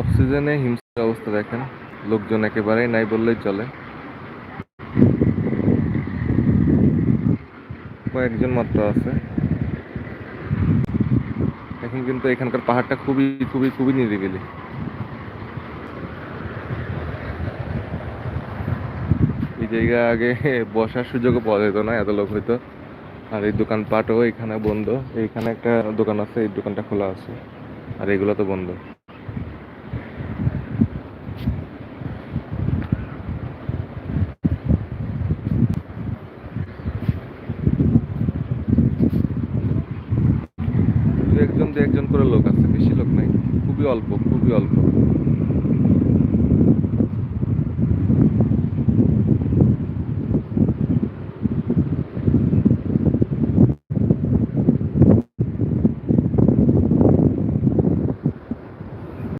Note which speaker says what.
Speaker 1: অক্সিজেনে হিমসের অবস্থা দেখেন। লোকজন একেবারেই নাই বললেই চলে। কয়েকজন মাত্র আছে। এখন কিন্তু এখানকার পাহাড়টা খুবই খুবই খুবই নিরিবিলি। এই জায়গা আগে বসার সুযোগও পাওয়া যেত না, এত লোক হইতো। আর এই দোকানপাটও এখানে বন্ধ। এইখানে একটা দোকান আছে, এই দোকানটা খোলা আছে। আর এগুলো তো বন্ধ দু একজন দু একজন করে লোক আছে বেশি লোক নাই খুবই অল্প খুবই অল্প।